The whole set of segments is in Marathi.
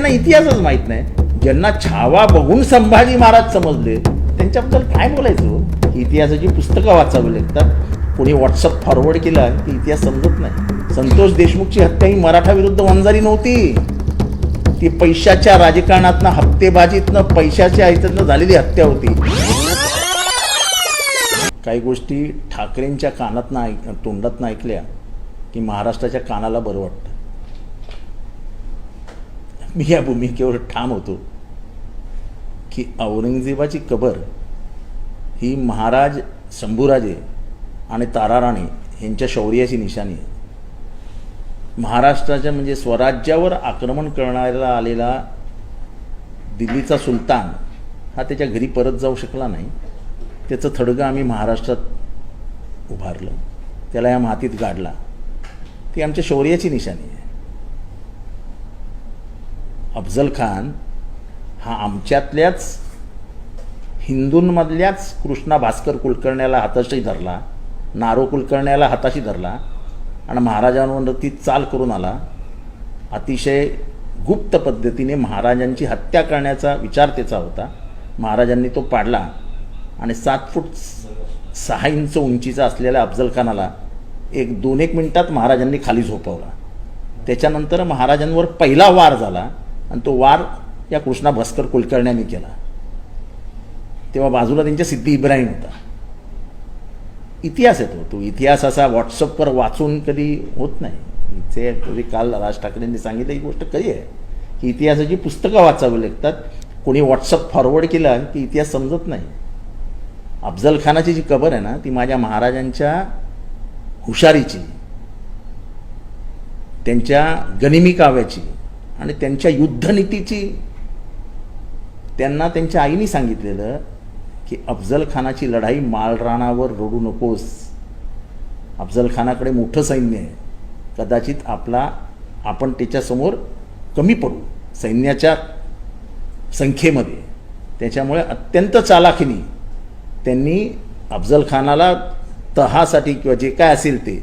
त्यांना इतिहासच माहीत नाही. ज्यांना छावा बघून संभाजी महाराज समजले त्यांच्याबद्दल काय बोलायचं हो? इतिहासाची पुस्तकं वाचावी लागतात कोणी व्हॉट्सअप फॉरवर्ड केला की इतिहास समजत नाही. संतोष देशमुखची हत्या ही मराठा विरुद्ध वंजारी नव्हती. ती पैशाच्या राजकारणातनं हप्तेबाजीतनं पैशाच्या ह्याच्यातनं झालेली हत्या होती. काही गोष्टी ठाकरेंच्या कानातनं ऐक तोंडातनं ऐकल्या की महाराष्ट्राच्या कानाला बरं वाटतं. मी या भूमिकेवर ठाम होतो की औरंगजेबाची कबर ही महाराज शंभूराजे आणि ताराराणी यांच्या शौर्याची निशाणी आहे. महाराष्ट्राच्या म्हणजे स्वराज्यावर आक्रमण करणाऱ्याला आलेला दिल्लीचा सुलतान हा त्याच्या घरी परत जाऊ शकला नाही. त्याचं थडगं आम्ही महाराष्ट्रात उभारलं. त्याला या मातीत गाडला. ती आमच्या शौर्याची निशाणी आहे. अफजल खान हा आमच्यातल्याच हिंदूंमधल्याच कृष्णा भास्कर कुलकर्ण्याला हाताशी धरला नारो कुलकर्ण्याला हाताशी धरला आणि महाराजांवरती चाल करून आला. अतिशय गुप्त पद्धतीने महाराजांची हत्या करण्याचा विचार त्याचा होता. महाराजांनी तो पाडला आणि सात फूट सहा इंच उंचीचा असलेल्या अफजल खानाला एक दोन एक मिनटात महाराजांनी खाली झोपवला. त्याच्यानंतर महाराजांवर पहिला वार झाला. आणि तो वार या कृष्णा भास्कर कुलकर्ण्याने केला. तेव्हा बाजूला त्यांच्या सिद्धी इब्राहिम होता. इतिहास येतो. तो इतिहास असा व्हॉट्सअपवर वाचून कधी होत नाही. इथे कधी काल राज ठाकरेंनी सांगितलं ही गोष्ट कधी आहे की इतिहासाची पुस्तकं वाचावी लागतात. कोणी व्हॉट्सअप फॉरवर्ड केला की इतिहास समजत नाही. अफजल खानाची जी कबर आहे ना ती माझ्या महाराजांच्या हुशारीची त्यांच्या गनिमी काव्याची आणि त्यांच्या युद्धनीतीची त्यांना त्यांच्या आईने सांगितलेलं की अफजल खानाची लढाई माळराणावर रडू नकोस. अफजल खानाकडे मोठं सैन्य आहे. कदाचित आपला आपण त्याच्यासमोर कमी पडू सैन्याच्या संख्येमध्ये. त्याच्यामुळे अत्यंत चालाखीने त्यांनी अफजल खानाला तहासाठी किंवा जे काय असेल ते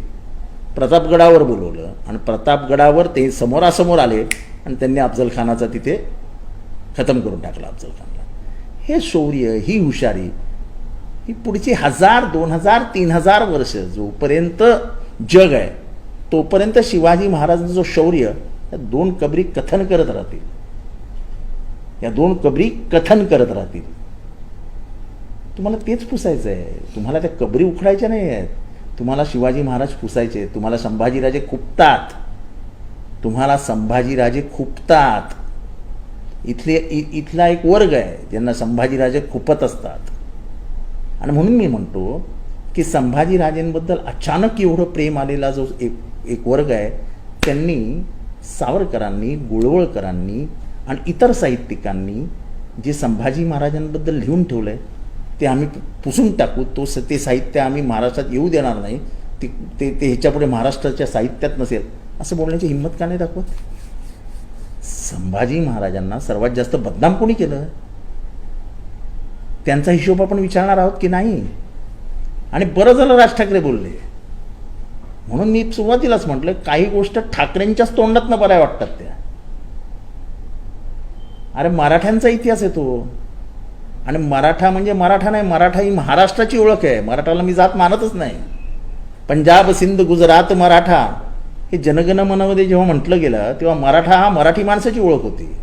प्रतापगडावर बोलवलं आणि प्रतापगडावर ते समोरासमोर आले आणि त्यांनी अफजल खानाचा तिथे खतम करून टाकला अफजल खानला हे शौर्य ही हुशारी ही पुढची हजार दोन हजार तीन हजार वर्ष जोपर्यंत जग आहे तोपर्यंत शिवाजी महाराजांचं जो शौर्य या दोन कबरी कथन करत राहतील. या दोन कबरी कथन करत राहतील. तुम्हाला तेच पुसायचं आहे तुम्हाला त्या कबरी उखडायच्या नाही आहेत. तुम्हाला शिवाजी महाराज पुसायचे तुम्हाला संभाजीराजे खुपतात तुम्हाला संभाजीराजे खुपतात इथले इ इथला एक वर्ग आहे ज्यांना संभाजीराजे खुपत असतात. आणि म्हणून मी म्हणतो की संभाजीराजेंबद्दल अचानक एवढं प्रेम आलेला जो एक एक वर्ग आहे त्यांनी सावरकरांनी गुळवळकरांनी आणि इतर साहित्यिकांनी जे संभाजी महाराजांबद्दल लिहून ठेवलं आहे ते आम्ही पुसून टाकू. तो स ते साहित्य आम्ही महाराष्ट्रात येऊ देणार नाही. ते ते ते ह्याच्यापुढे महाराष्ट्राच्या साहित्यात नसेल. असं बोलण्याची हिंमत का नाही दाखवत? संभाजी महाराजांना सर्वात जास्त बदनाम कोणी केलं? त्यांचा हिशोब आपण विचारणार आहोत की नाही? आणि बरं झालं राज ठाकरे बोलले. म्हणून मी सुरुवातीलाच म्हटलं काही गोष्ट ठाकरेंच्याच तोंडातनं बऱ्या वाटतात त्या. अरे मराठ्यांचा इतिहास येतो आणि मराठा म्हणजे मराठा नाही मराठा ही महाराष्ट्राची ओळख आहे. मराठाला मी जात मानतच नाही. पंजाब सिंध गुजरात मराठा हे जनगणमनामध्ये जेव्हा म्हटलं गेलं तेव्हा मराठा हा मराठी माणसाची ओळख होती.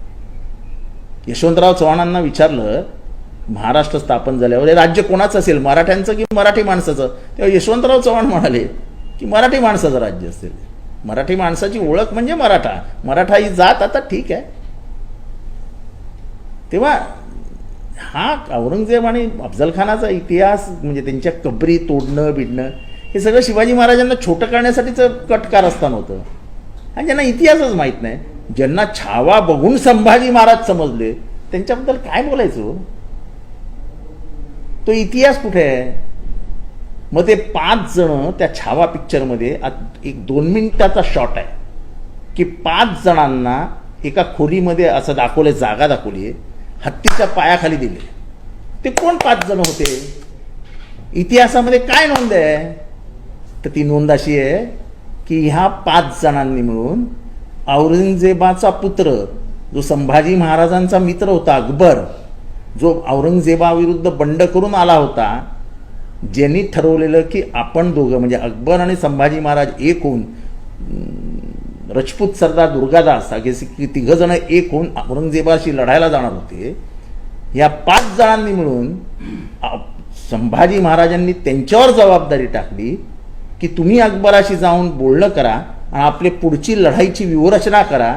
यशवंतराव चव्हाणांना विचारलं महाराष्ट्र स्थापन झाल्यावर हे राज्य कोणाचं असेल? मराठ्यांचं की मराठी माणसाचं? तेव्हा यशवंतराव चव्हाण म्हणाले की मराठी माणसाचं राज्य असेल. मराठी माणसाची ओळख म्हणजे मराठा. मराठा ही जात आता ठीक आहे. तेव्हा हा औरंगजेब आणि अफजलखानाचा इतिहास म्हणजे त्यांच्या कबरी तोडणं बिडणं हे सगळं शिवाजी महाराजांना छोटं करण्यासाठीचं कट कारस्थान होतं. आणि ज्यांना इतिहासच माहीत नाही ज्यांना छावा बघून संभाजी महाराज समजले त्यांच्याबद्दल काय बोलायचं हो? तो इतिहास कुठे आहे? मग ते पाच जण त्या छावा पिक्चरमध्ये आत- एक दोन मिनिटाचा शॉट आहे. की पाच जणांना एका खोलीमध्ये असं दाखवले जागा दाखवली आहे हत्तीच्या पायाखाली दिले. ते कोण पाच जण होते? इतिहासामध्ये काय नोंद आहे? तर ती नोंद अशी आहे की ह्या पाच जणांनी मिळून औरंगजेबाचा पुत्र जो संभाजी महाराजांचा मित्र होता अकबर जो औरंगजेबाविरुद्ध बंड करून आला होता ज्यांनी ठरवलेलं की आपण दोघं म्हणजे अकबर आणि संभाजी महाराज एक होऊन रजपूत सरदार दुर्गादास असे की तिघंजणं एक होऊन औरंगजेबाशी लढायला जाणार होते या पाच जणांनी मिळून संभाजी महाराजांनी त्यांच्यावर जबाबदारी टाकली की तुम्ही अकबराशी जाऊन बोलणं करा आणि आपली पुढची लढाईची व्यूहरचना करा.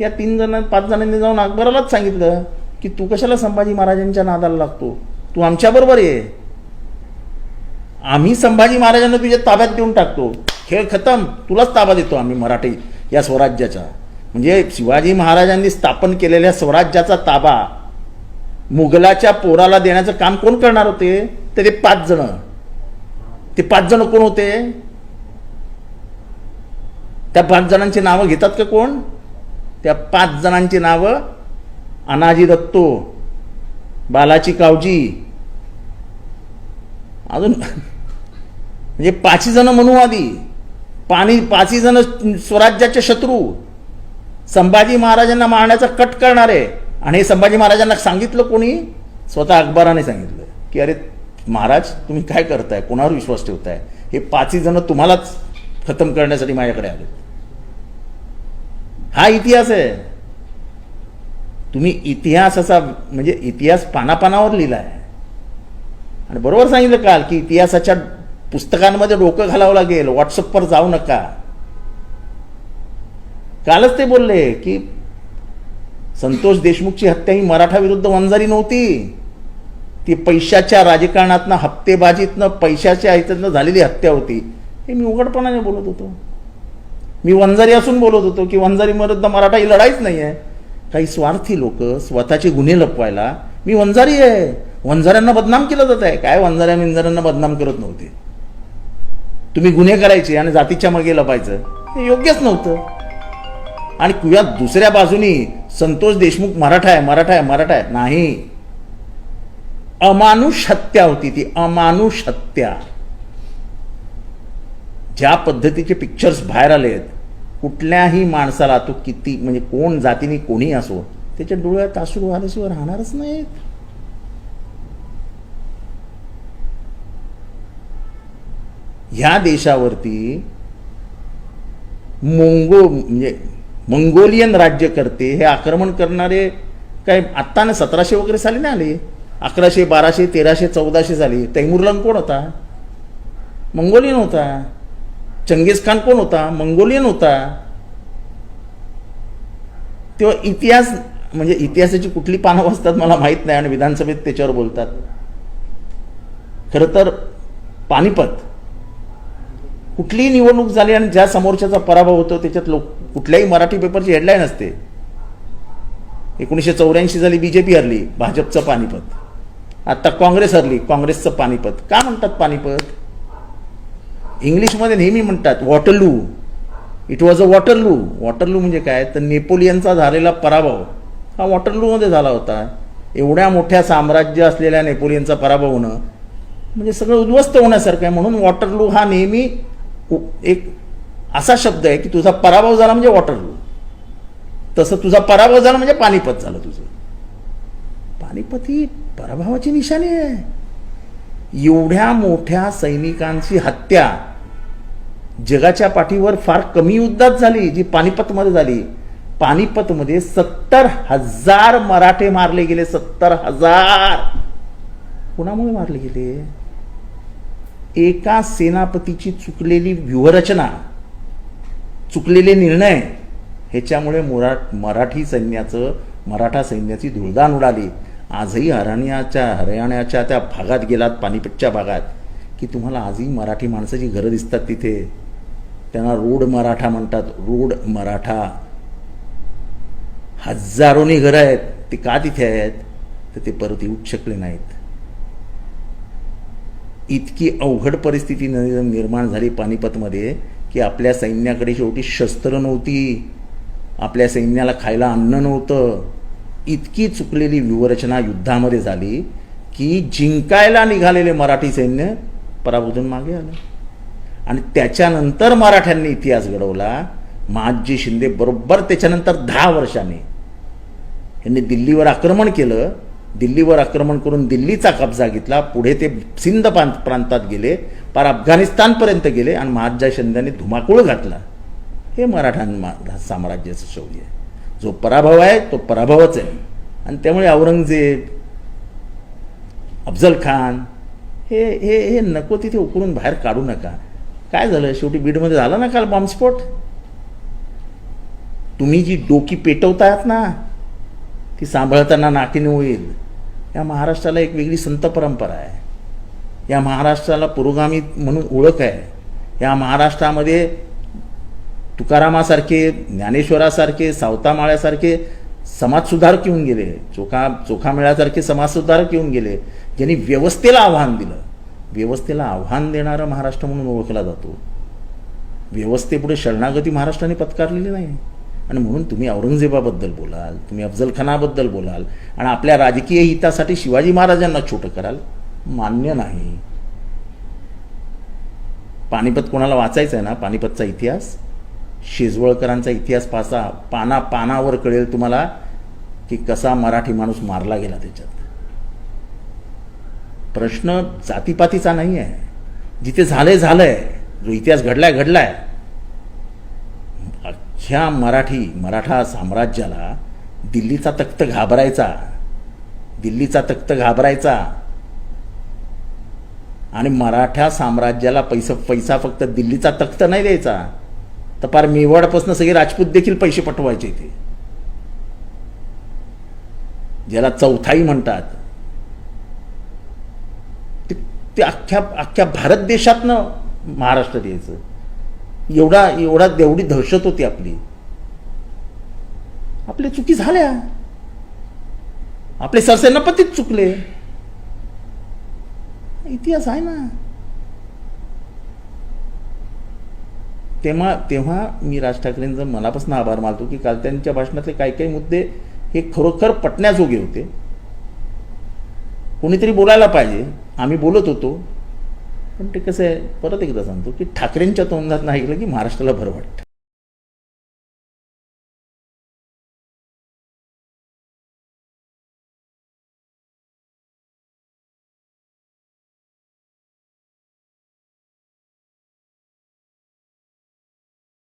या तीन जण पाच जणांनी जाऊन अकबरालाच सांगितलं की तू कशाला संभाजी महाराजांच्या नादाला लागतो? तू आमच्याबरोबर ये. आम्ही संभाजी महाराजांना तुझ्या ताब्यात देऊन टाकतो. खेळ खतम तुलाच ताबा देतो आम्ही मराठी. या स्वराज्याचा. म्हणजे शिवाजी महाराजांनी स्थापन केलेल्या स्वराज्याचा ताबा मुघलाच्या पोराला देण्याचं काम कोण करणार होते? तर ते पाच जण. ते पाच जण कोण होते? त्या पाच जणांची नावं घेतात का कोण? त्या पाच जणांची नावं अनाजी दत्तो बालाची कावजी. अजून म्हणजे पाचही जण आधी. पाणी पाचही जण स्वराज्याचे शत्रू. संभाजी महाराजांना मारण्याचा कट करणारे. आणि हे संभाजी महाराजांना सांगितलं कोणी? स्वतः अकबराने सांगितलं की अरे महाराज तुम्ही काय करताय? कोणावर विश्वास ठेवताय? हे पाचही जण तुम्हालाच खतम करण्यासाठी माझ्याकडे आले. हा इतिहास आहे. तुम्ही इतिहास असा म्हणजे इतिहास पानापानावर लिहिला आहे आणि बरोबर सांगितलं काल की इतिहासाच्या पुस्तकांमध्ये डोकं घालावं लागेल व्हॉट्सअपवर जाऊ नका. कालच ते बोलले की संतोष देशमुखची हत्या ही मराठा विरुद्ध वंजारी नव्हती. ती पैशाच्या राजकारणातनं हप्तेबाजीतनं पैशाच्या ह्याच्यातनं झालेली हत्या होती. हे मी उघडपणाने बोलत होतो. मी वंजारी असून बोलत होतो की वंजारी विरुद्ध मराठा ही लढाईच नाही आहे काही स्वार्थी लोक स्वतःचे गुन्हे लपवायला मी वंजारी आहे. वंजाऱ्यांना बदनाम केलं जात आहे. काय वंजाऱ्या मिंजाऱ्यांना बदनाम करत नव्हते? तुम्ही गुन्हे करायचे आणि जातीच्या मागे लपायचं हे योग्यच नव्हतं. आणि किंवा दुसऱ्या बाजूनी संतोष देशमुख मराठा आहे मराठा आहे मराठा आहे. नाही. अमानुष हत्या होती ती अमानुष हत्या ज्या पद्धतीचे पिक्चर्स बाहेर आले आहेत कुठल्याही माणसाला तो किती म्हणजे कोण जातीने कोणी असो त्याच्या डोळ्यात अश्रू आल्याशिवाय राहणारच नाहीत. ह्या देशावरती मोंगो म्हणजे मंगोलियन राज्य करते हे आक्रमण करणारे काय आत्ता ना सतराशे वगैरे साली नाही आले? अकराशे बाराशे तेराशे चौदाशे साली. तैमुरलन कोण होता? मंगोलियन होता. चंगेज खान कोण होता? मंगोलियन होता. तेव्हा इतिहास म्हणजे इतिहासाची कुठली पानं वाचतात मला माहीत नाही आणि विधानसभेत त्याच्यावर बोलतात. खरं तर पानिपत. कुठलीही निवडणूक झाली आणि ज्या समोरच्याचा पराभव होतो त्याच्यात लोक कुठल्याही मराठी पेपरची हेडलाईन असते. एकोणीसशे चौऱ्याऐंशी झाली बीजेपी हरली भाजपचं पानिपत. आता काँग्रेस हरली काँग्रेसचं पानिपत. का म्हणतात पानिपत? इंग्लिशमध्ये नेहमी म्हणतात Waterloo it was a Waterloo Waterloo म्हणजे काय? तर नेपोलियनचा झालेला पराभव. हा वॉटरलूमध्ये झाला होता. एवढ्या मोठ्या साम्राज्य असलेल्या नेपोलियनचा पराभव होणं म्हणजे सगळं उद्ध्वस्त होण्यासारखं आहे. म्हणून वॉटरलू हा नेहमी एक असा शब्द आहे की तुझा पराभव झाला म्हणजे वॉटरलू तसं तुझा पराभव झाला म्हणजे पानिपत झालं तुझं. पानिपत ही पराभवाची निशाणी आहे. एवढ्या मोठ्या सैनिकांची हत्या जगाच्या पाठीवर फार कमी युद्धात झाली जी पानिपतमध्ये झाली. पानिपतमध्ये सत्तर हजार मराठे मारले गेले सत्तर हजार. कुणामुळे मारले गेले? एका सेनापतीची चुकलेली व्यूहरचना चुकलेले निर्णय ह्याच्यामुळे मुरा मराठी सैन्याचं मराठा सैन्याची धुळदाण उडाली. आजही हरण्याच्या हरियाणाच्या त्या भागात गेलात पानिपतच्या भागात की तुम्हाला आजही मराठी माणसाची घरं दिसतात तिथे. त्यांना रोड मराठा म्हणतात. रोड मराठा. हजारोनी घरं आहेत. ते का तिथे आहेत? तर ते परत येऊच शकले नाहीत. इतकी अवघड परिस्थिती निर्माण झाली पानिपतमध्ये की आपल्या सैन्याकडे शेवटी शस्त्र नव्हती. आपल्या सैन्याला खायला अन्न नव्हतं. इतकी चुकलेली व्यूहरचना युद्धामध्ये झाली की जिंकायला निघालेले मराठी सैन्य पराभूतून मागे आलं. आणि त्याच्यानंतर मराठ्यांनी इतिहास घडवला. महाजी शिंदे बरोबर त्याच्यानंतर दहा वर्षांनी. यांनी दिल्लीवर आक्रमण केलं. दिल्लीवर आक्रमण करून दिल्लीचा कब्जा घेतला. पुढे ते सिंध प्रांत प्रांतात गेले. पार अफगाणिस्तानपर्यंत गेले आणि महाराजा शिंद्यांनी धुमाकूळ घातला. हे मराठा साम्राज्याचं शौर्य आहे. जो पराभव आहे तो पराभवच आहे. आणि त्यामुळे औरंगजेब अफजल खान हे हे हे नको तिथे उकरून बाहेर काढू नका. काय झालं? शेवटी बीडमध्ये झाला ना काल बॉम्बस्फोट? तुम्ही जी डोकी पेटवतायत ना ती सांभाळताना नाकीने होईल. या महाराष्ट्राला एक वेगळी संत परंपरा आहे. या महाराष्ट्राला पुरोगामी म्हणून ओळख आहे. या महाराष्ट्रामध्ये तुकारामासारखे ज्ञानेश्वरासारखे सावतामाळ्यासारखे समाजसुधारक येऊन गेले. चोखा चोखामेळ्यासारखे समाजसुधारक येऊन गेले. ज्यांनी व्यवस्थेला आव्हान दिलं. व्यवस्थेला आव्हान देणारा महाराष्ट्र म्हणून ओळखला जातो. व्यवस्थेपुढे शरणागती महाराष्ट्राने पत्कारलेली नाही. आणि म्हणून तुम्ही औरंगजेबाबद्दल बोलाल तुम्ही अफजलखानाबद्दल बोलाल आणि आपल्या राजकीय हितासाठी शिवाजी महाराजांना छोटं कराल मान्य नाही. पानिपत कोणाला वाचायचं आहे ना? पानिपतचा इतिहास? शेजवळकरांचा इतिहास पासा पाना पानावर कळेल तुम्हाला की कसा मराठी माणूस मारला गेला त्याच्यात. प्रश्न जातीपातीचा नाही आहे जिथे झालंय झालंय. जो इतिहास घडलाय घडलाय. ह्या मराठी मराठा साम्राज्याला दिल्लीचा तख्त घाबरायचा. दिल्लीचा तख्त घाबरायचा. आणि मराठा साम्राज्याला पैसा पैसा फक्त दिल्लीचा तख्त नाही द्यायचा. तर पार मेवाडपासून सगळे राजपूत देखील पैसे पटवायचे ते ज्याला चौथाई म्हणतात. ते ते अख्ख्या अख्ख्या भारत देशातनं महाराष्ट्रात यायचं एवढा एवढा एवढी दहशत होती आपली. आपल्या चुकी झाल्या. आपले सरसेनापतीच चुकले. इतिहास आहे ना. तेव्हा तेव्हा मी राज ठाकरेंचा मनापासून आभार मानतो की काल त्यांच्या भाषणातले काही काही मुद्दे हे खरोखर पटण्याजोगे होते. कोणीतरी बोलायला पाहिजे. आम्ही बोलत होतो. पण ते कसं आहे परत एकदा सांगतो की ठाकरेंच्या तोंडात नाही ऐकलं की महाराष्ट्राला बरं वाटतं.